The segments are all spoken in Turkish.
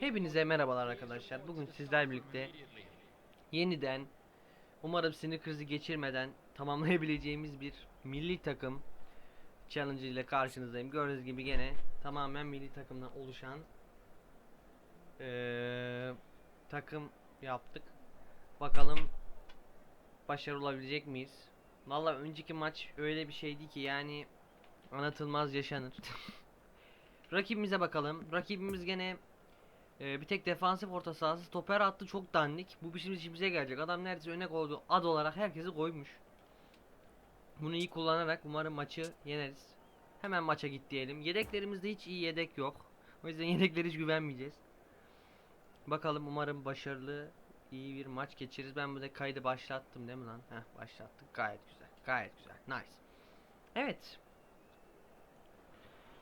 Hepinize merhabalar arkadaşlar. Bugün sizler birlikte yeniden umarım sinir krizi geçirmeden tamamlayabileceğimiz bir milli takım challenge ile karşınızdayım. Gördüğünüz gibi gene tamamen milli takımdan oluşan eee, takım yaptık. Bakalım başarılı olabilecek miyiz? Vallahi önceki maç öyle bir şeydi ki yani anlatılmaz yaşanır. Rakibimize bakalım. Rakibimiz gene ee, bir tek defansif orta sahası stoper attı çok dandik. Bu bizim işimize gelecek. Adam neredeyse öne koydu. Ad olarak herkesi koymuş. Bunu iyi kullanarak umarım maçı yeneriz. Hemen maça git diyelim. Yedeklerimizde hiç iyi yedek yok. O yüzden yedeklere hiç güvenmeyeceğiz. Bakalım umarım başarılı iyi bir maç geçiririz. Ben burada kaydı başlattım değil mi lan? Heh başlattık. Gayet güzel. Gayet güzel. Nice. Evet.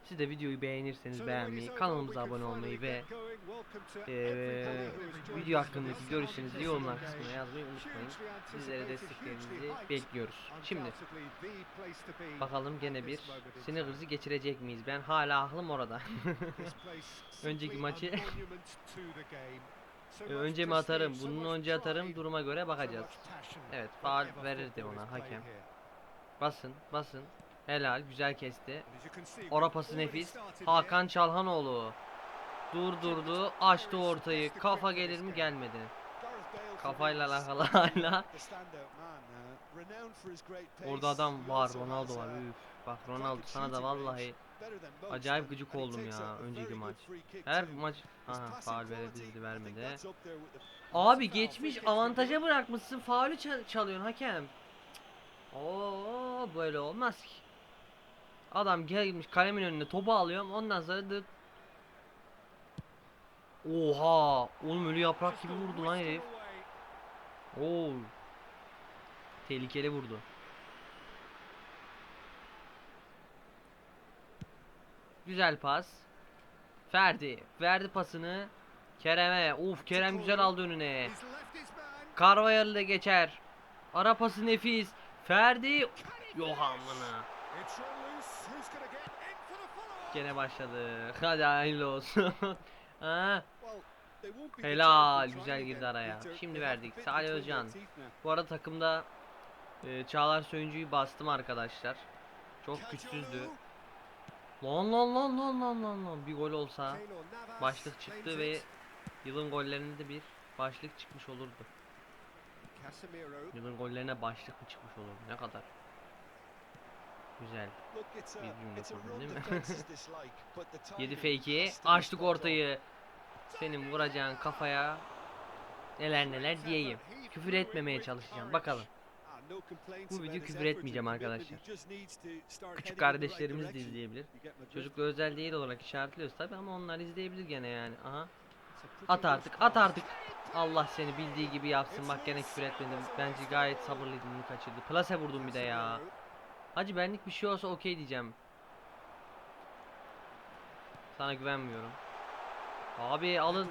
Siz de videoyu beğenirseniz beğenmeyi, kanalımıza abone olmayı ve eee, video hakkındaki görüşlerinizi yorumlar kısmına yazmayı unutmayın. Sizlere desteklerinizi bekliyoruz. Şimdi bakalım gene bir sinir krizi geçirecek miyiz? Ben hala aklım orada. Önceki maçı önce mi atarım, bunun önce atarım duruma göre bakacağız. Evet, faul verirdi ona hakem. Basın, basın. Helal, güzel kesti. Ora pası nefis. Hakan Çalhanoğlu. Durdurdu, açtı ortayı. Kafa gelir mi gelmedi. Kafayla alakalı hala. Orada adam var, Ronaldo var. Üf. Bak Ronaldo sana da vallahi acayip gıcık oldum ya önceki maç. Her maç aha faul verebilirdi vermedi. Abi geçmiş avantaja bırakmışsın faulü ça- çalıyorsun hakem. Oo böyle olmaz ki. Adam gelmiş kalemin önüne topu alıyorum ondan sonra da Oha! Oğlum ölü yaprak gibi vurdu lan herif. Oo. Tehlikeli vurdu. Güzel pas. Ferdi verdi pasını Kerem'e. Uf Kerem güzel aldı önüne. Carvajal da geçer. Ara pası nefis. Ferdi. Yok amına. Gene başladı. Hadi hayırlı olsun. ha. Helal, güzel girdi araya. Şimdi verdik. Salih Özcan. Bu arada takımda e, Çağlar Söyüncü'yü bastım arkadaşlar. Çok güçsüzdü. Lan lan lan lan lan lan lan bir gol olsa başlık çıktı ve yılın gollerinde de bir başlık çıkmış olurdu. Yılın gollerine başlık mı çıkmış olurdu ne kadar güzel. Bir cümle kurdun değil mi? 7 fake'i açtık ortayı. Senin vuracağın kafaya neler neler diyeyim. Küfür etmemeye çalışacağım bakalım. Bu video küfür etmeyeceğim arkadaşlar. Küçük kardeşlerimiz de izleyebilir. Çocukla özel değil olarak işaretliyoruz tabi ama onlar izleyebilir gene yani. Aha. At artık at artık. Allah seni bildiği gibi yapsın bak gene küfür etmedim. Bence gayet sabırlıydım bunu kaçırdı. Plase vurdum bir de ya. Hacı benlik bir şey olsa okey diyeceğim. Sana güvenmiyorum. Abi alın.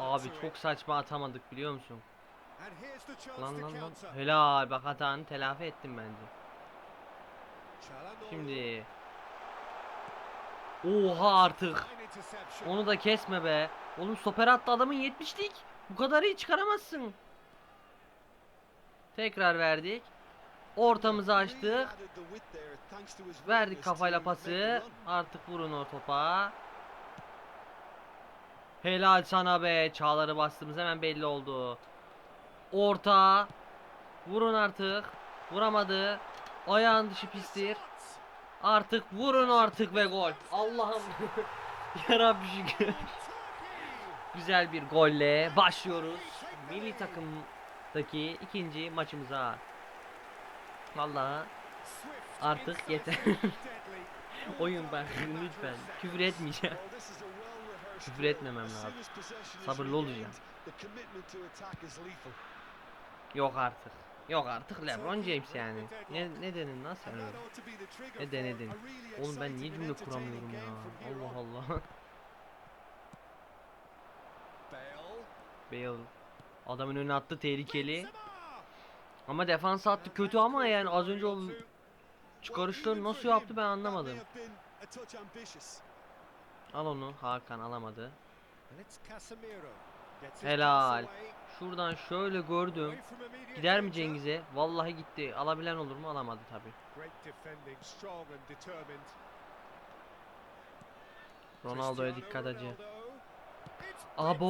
Abi çok saçma atamadık biliyor musun? Lan lan lan. Helal bak hatanı telafi ettim bence. Şimdi. Oha artık. Onu da kesme be. Oğlum stoper attı adamın 70'lik. Bu kadar iyi çıkaramazsın. Tekrar verdik. Ortamızı açtık. Verdik kafayla pası. Artık vurun o topa. Helal sana be. Çağları bastığımız hemen belli oldu. Orta. Vurun artık. Vuramadı. Ayağın dışı pistir. Artık vurun artık ve gol. Allah'ım. Yarabbi şükür. Güzel bir golle başlıyoruz. Milli takımdaki ikinci maçımıza. Vallahi artık yeter. Oyun bak lütfen. Küfür etmeyeceğim. Küfür etmemem lazım. Sabırlı olacağım. Yok artık. Yok artık LeBron James yani. Ne ne dedin lan sen öyle? Ne denedin? Oğlum ben niye cümle kuramıyorum ya? Allah Allah. Bale adamın önüne attı tehlikeli. Ama defans attı kötü ama yani az önce o çıkarışları nasıl yaptı ben anlamadım. Al onu Hakan alamadı. Helal. Şuradan şöyle gördüm. Gider mi. Cengiz'e? Vallahi gitti. Alabilen olur mu? Alamadı tabi. Ronaldo'ya dikkat acı. Abo,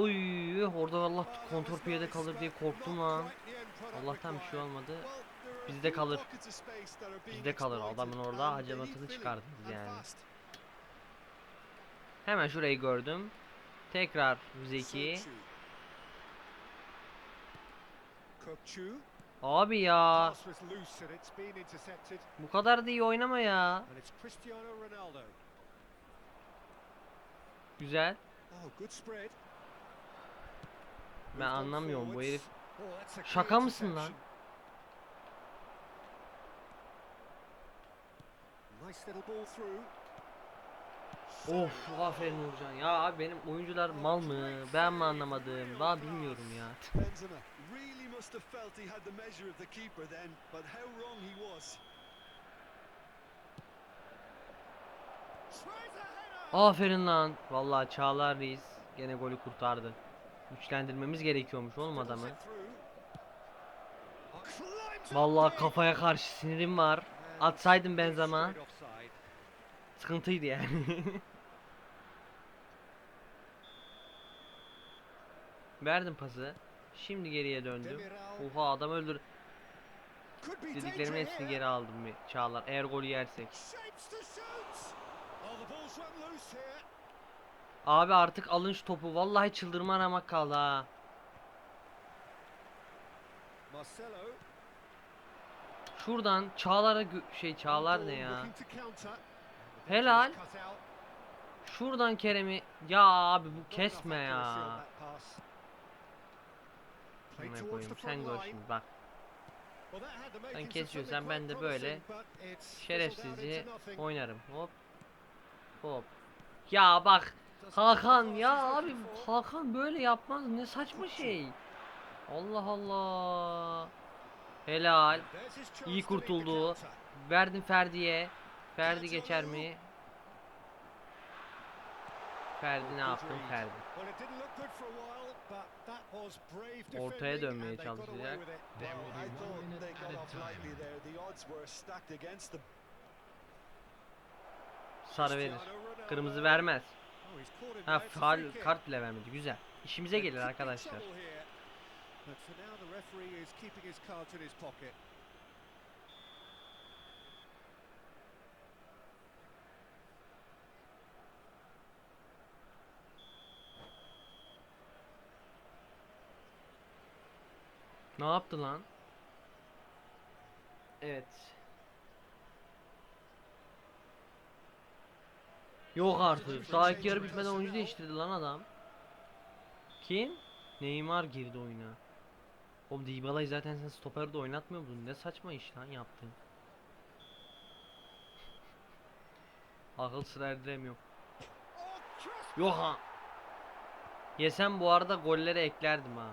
oy, orada Allah was kalır diye korktum lan. Allah'tan bir şey olmadı. Bizde kalır. Bizde kalır. Adamın orada hacamatını çıkardınız yani. Hemen şurayı gördüm. Tekrar Zeki. Abi ya. Bu kadar da iyi oynama ya. Güzel. Oh. Ben anlamıyorum bu herif. Şaka mısın lan? Of aferin Nurcan. Ya abi benim oyuncular mal mı? Ben mi anlamadım? Daha bilmiyorum ya. Aferin lan. Vallahi Çağlar Reis gene golü kurtardı. Güçlendirmemiz gerekiyormuş oğlum Dribbles adamı. it through. Climbs up Vallahi kafaya karşı sinirim var. Atsaydım straight offside. sıkıntıydı yani. Verdim pası. Şimdi geriye döndüm. Oha adam öldür. Dediklerimin hepsini geri aldım bir Çağlar. Eğer golü yersek. Abi artık alın şu topu. Vallahi çıldırma ramak kaldı ha. Şuradan Çağlar'a şey Çağlar ne ya? Helal. Şuradan Kerem'i ya abi bu kesme ya. Ne koyayım sen gör şimdi bak. Sen kesiyorsan ben de böyle Şerefsizce oynarım. Hop. Hop. Ya bak Hakan ya abi. Hakan böyle yapmaz ne saçma şey. Allah Allah. Helal. İyi kurtuldu. Verdim Ferdi'ye. Ferdi geçer mi? Ferdi ne yaptın Ferdi? Ortaya dönmeye çalışacak. Sarı verir. Kırmızı vermez. Ha kick. kart bile vermedi. Güzel. İşimize gelir arkadaşlar. But for now the referee is keeping his cards in his pocket. Ne yaptı lan? Evet. Yok artık. Daha ilk yarı bitmeden oyuncu değiştirdi lan adam. Kim? Neymar girdi oyuna. Oğlum Dybala'yı zaten sen stoperde oynatmıyor musun? Ne saçma iş lan yaptın. Akıl sır erdiremiyorum. Yok ha. Yesem bu arada golleri eklerdim ha.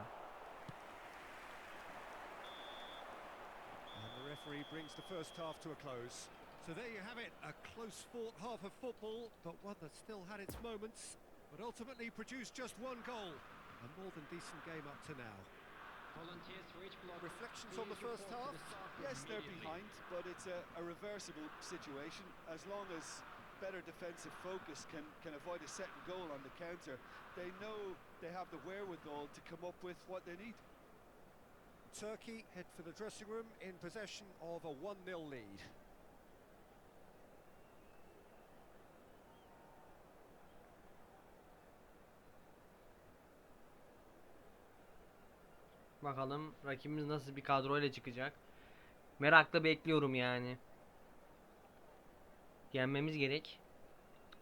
Brings the first half to a close. So there you have it, a close fought half of football, but one that still had its moments, but ultimately produced just one goal. A more than decent game up to now. Reflections on the first half? Yes, they're behind, but it's a, a reversible situation. As long as better defensive focus can, can avoid a second goal on the counter, they know they have the wherewithal to come up with what they need. Turkey head for the dressing room in possession of a 1-0 lead. Bakalım rakibimiz nasıl bir kadroyla çıkacak. Merakla bekliyorum yani. Yenmemiz gerek.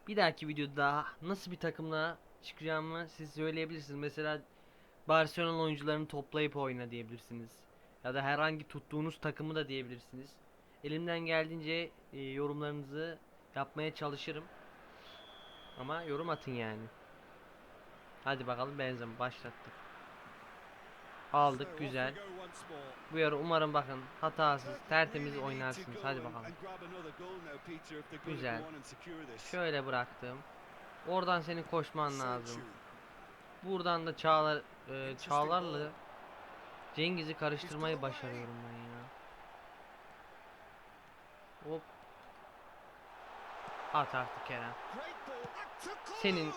Bir dahaki videoda nasıl bir takımla çıkacağımı siz söyleyebilirsiniz. Mesela Barcelona oyuncularını toplayıp oyna diyebilirsiniz. Ya da herhangi tuttuğunuz takımı da diyebilirsiniz. Elimden geldiğince e, yorumlarınızı yapmaya çalışırım. Ama yorum atın yani. Hadi bakalım Benzema başlattık. Aldık güzel. Bu yarı umarım bakın hatasız tertemiz oynarsınız. Hadi bakalım. Güzel. Şöyle bıraktım. Oradan senin koşman lazım. Buradan da Çağlar e, Çağlar'la Cengiz'i karıştırmayı başarıyorum ben ya. Hop. At artık Kerem. Senin-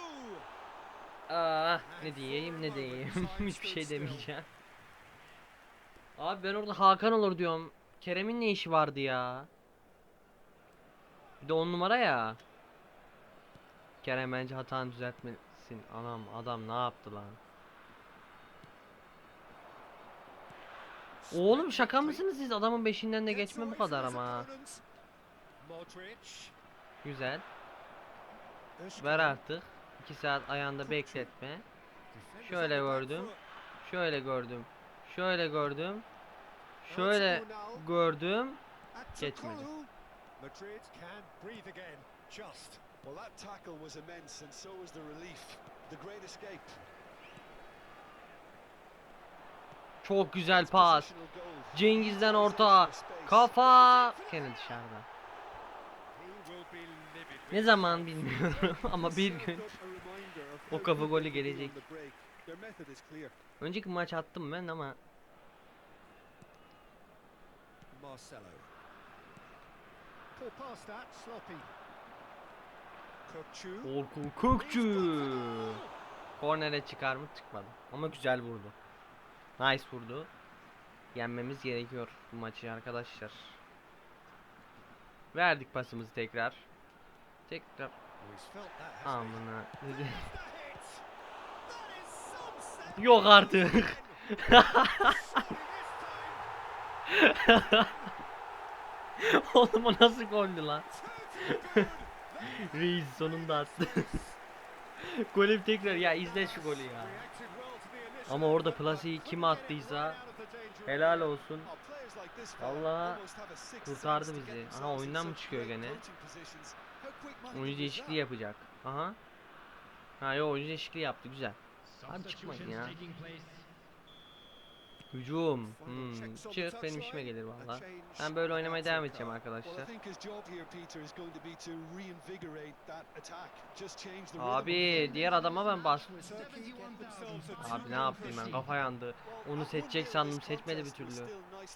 Ah ne diyeyim ne diyeyim hiçbir şey demeyeceğim. Abi ben orada Hakan olur diyorum. Kerem'in ne işi vardı ya? Bir de on numara ya. Kerem bence hatanı düzeltmesin. Anam adam ne yaptı lan? Oğlum şaka mısınız siz? Adamın beşinden de geçme bu kadar ama. Güzel. Ver artık. 2 saat ayağında bekletme. Şöyle gördüm. Şöyle gördüm. Şöyle gördüm. Şöyle gördüm. geçmedi. Tokolo. Madrid can breathe again. Just. Well, that tackle was immense, and so was the relief. The great escape. Çok güzel pas. Cengiz'den orta. Kafa. Gene dışarıda. Ne zaman bilmiyorum ama bir gün. o kafa golü gelecek. Önceki maç attım ben ama Marcelo. Pull past that, sloppy. Kökçü. Orkun Kökçü. Kornere çıkar mı? Çıkmadı. Ama güzel vurdu. Nice vurdu. Yenmemiz gerekiyor bu maçı arkadaşlar. Verdik pasımızı tekrar. Tekrar. Oh? Amına. Yok artık. Oğlum o nasıl goldü lan? Reis sonunda attı. Golü tekrar ya izle şu golü ya. Ama orada plasiyi kim attıysa helal olsun. Players like this fella Vallahi almost have a sixth kurtardı bizi. Aha, oyundan mı çıkıyor gene? Oyuncu değişikliği yapacak. Aha. Ha yo oyuncu değişikliği yaptı güzel. Abi çıkmayın ya. Hücum. Hmm. Çık benim işime gelir valla. Ben böyle oynamaya devam edeceğim arkadaşlar. Abi diğer adama ben bastım. Abi ne yaptım ben kafa yandı. Onu seçecek sandım, seçmedi bir türlü.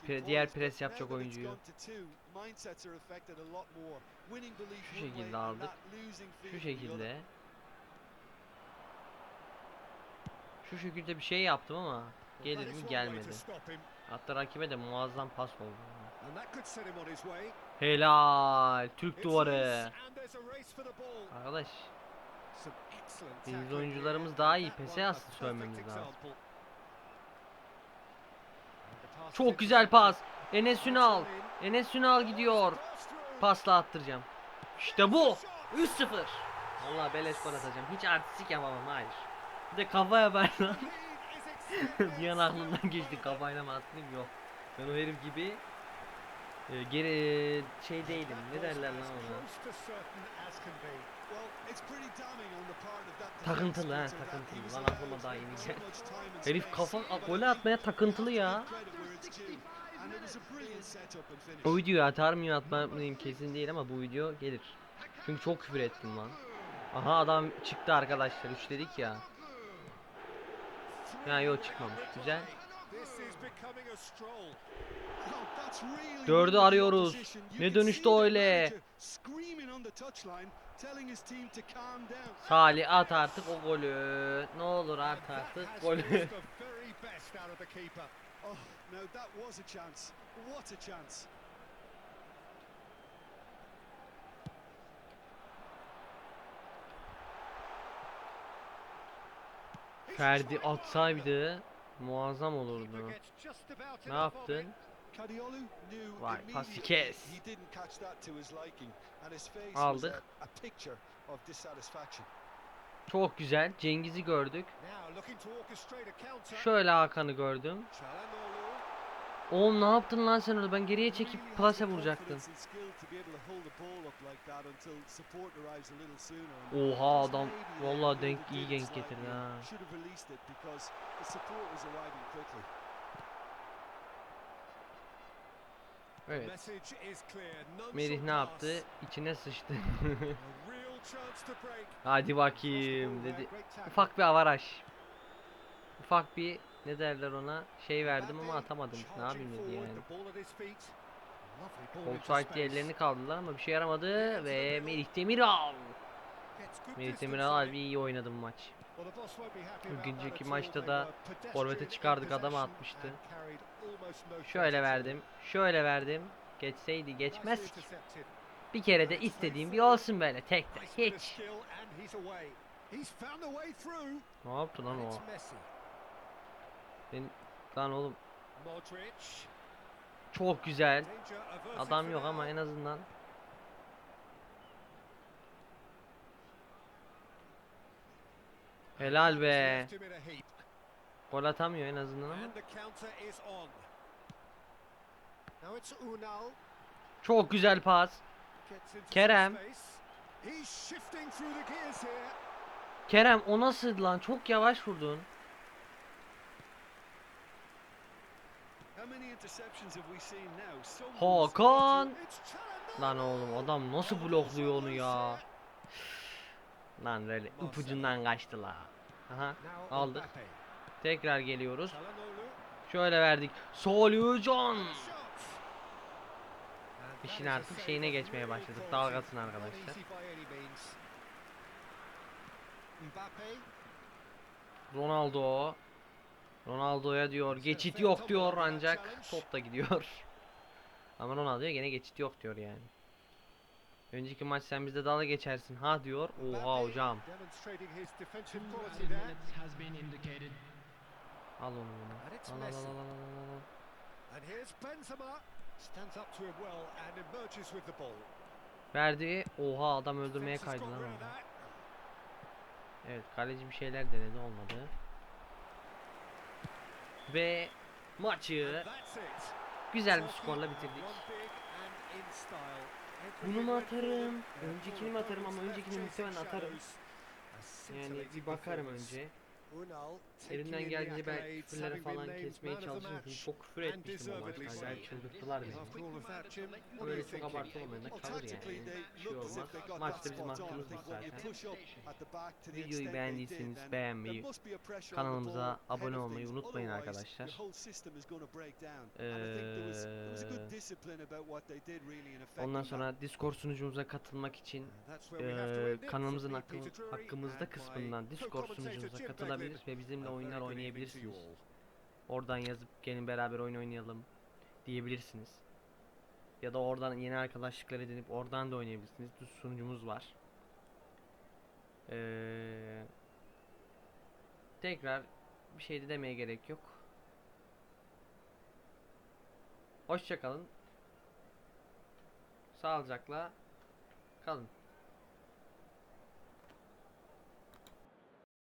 Pre- diğer pres yapacak oyuncuyu. Şu şekilde aldık. Şu şekilde. Şu şekilde bir şey yaptım ama gelir mi gelmedi. Hatta rakibe de muazzam pas oldu. Helal Türk duvarı. Arkadaş tackling oyuncularımız daha iyi. Pese asıl sövmemiz lazım. çok güzel pas. Enes. Ünal. Enes Ünal gidiyor. Pasla attıracağım. İşte bu. 3-0. Allah beleş gol atacağım. Hiç artistik yapamam hayır. Bir de kafa yapar lan. Bir an aklımdan geçti kafayla mı yok. Ben o herif gibi e, geri şey değilim. Ne derler lan ona? Takıntılı ha, takıntılı. Lan aklıma daha yeni Herif kafa But I gol think atmaya takıntılı ya. O videoyu atar mıyım atmar mıyım kesin değil ama bu video gelir. Çünkü çok küfür ettim lan. Aha adam çıktı arkadaşlar. Üç dedik ya. Ya yok çıkmamış. Güzel. Dördü arıyoruz. Ne dönüştü öyle? Salih at artık o golü. Ne olur at artık golü. forced the very best out of the keeper. Oh, now that was a chance. What a chance. He's Ferdi atsaydı muazzam olurdu. Ne yaptın? Vay, pası kes. Aldık. Çok güzel. Cengiz'i gördük. Şöyle Hakan'ı gördüm. Oğlum ne yaptın lan sen orada? Ben geriye çekip plase vuracaktım. Oha adam vallahi denk iyi slightly getirdi ha. Evet. Merih ne yaptı? İçine sıçtı. Hadi bakayım dedi. Ufak bir avaraj. Ufak bir ne derler ona şey verdim ama atamadım. Ne yapayım dedi yani. Offside ellerini kaldırdılar ama bir şey yaramadı ve Melih Demiral. Melih Demiral harbi iyi oynadı bu maç. Bugünkü maçta da forvete çıkardık, adam atmıştı. Şöyle verdim. Şöyle verdim. Geçseydi geçmez ki. Bir kere de istediğim bir olsun böyle tek tek hiç. Ne yaptı lan o? Ben, lan oğlum çok güzel. Adam yok ama en azından. Helal be. Gol atamıyor en azından ama. Çok güzel pas. Kerem. Kerem o nasıl lan? Çok yavaş vurdun. Hakan. Lan oğlum adam nasıl blokluyor onu ya? Lan böyle ipucundan kaçtı la. Aha aldık. Tekrar geliyoruz. Şöyle verdik. Solucan. İşin artık şeyine geçmeye başladık. Dalgasına arkadaşlar. Ronaldo. Ronaldo'ya diyor geçit yok diyor ancak top da gidiyor. Ama Ronaldo'ya gene geçit yok diyor yani. Önceki maç sen bizde dalga geçersin ha diyor. Oha hocam. Al onu bunu. Al al al al al, al. And here's Benzema. Stands up to him well and emerges with the ball. Verdi. Oha adam öldürmeye kaydı lan. Evet kaleci bir şeyler denedi olmadı. Ve maçı güzel bir skorla bitirdik. Bunu mu atarım? Öncekini mi atarım ama öncekini muhtemelen atarım. Yani bir bakarım önce. The geldiğince ben been falan kesmeye çalışıyorum. match. Çok küfür etmiştim o maçta. Acayip çıldırttılar beni. Are Böyle çok thinking? abartılmadan da kalır yani. şey olmaz. Maçta bizim you zaten. Videoyu beğendiyseniz beğenmeyi, kanalımıza abone olmayı unutmayın arkadaşlar. affecting Ondan sonra Discord sunucumuza katılmak için it. kanalımızın hakkı- hakkımızda kısmından Discord sunucumuza Jim katılabilir ve bizimle oyunlar oynayabilirsiniz. Oradan yazıp gelin beraber oyun oynayalım diyebilirsiniz. Ya da oradan yeni arkadaşlıklar edinip oradan da oynayabilirsiniz. Düz sunucumuz var. Ee, tekrar bir şey de demeye gerek yok. Hoşçakalın. Sağlıcakla kalın.